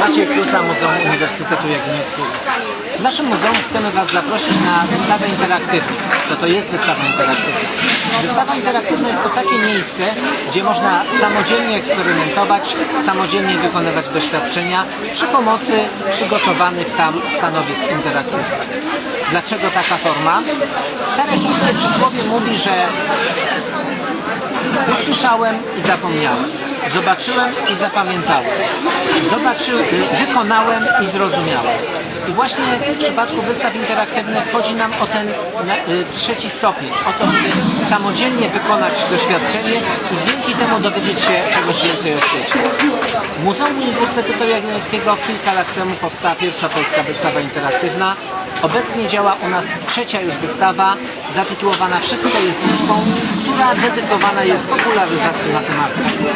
Maciej Klusa, Muzeum Uniwersytetu Jagiellońskiego. W naszym muzeum chcemy Was zaprosić na wystawę interaktywną. Co to jest wystawa interaktywna? Wystawa interaktywna jest to takie miejsce, gdzie można samodzielnie eksperymentować, samodzielnie wykonywać doświadczenia przy pomocy przygotowanych tam stanowisk interaktywnych. Dlaczego taka forma? Stare chińskie przysłowie mówi, że Usłyszałem i zapomniałem. Zobaczyłem i zapamiętałem. Zobaczy, wykonałem i zrozumiałem. I właśnie w przypadku wystaw interaktywnych chodzi nam o ten y, trzeci stopień, o to, żeby samodzielnie wykonać doświadczenie i dzięki temu dowiedzieć się czegoś więcej o świecie. W Muzeum Uniwersytetu Jagiellońskiego kilka lat temu powstała pierwsza polska wystawa interaktywna. Obecnie działa u nas trzecia już wystawa zatytułowana Wszystko jest liczbą, która dedykowana jest popularyzacji matematyki.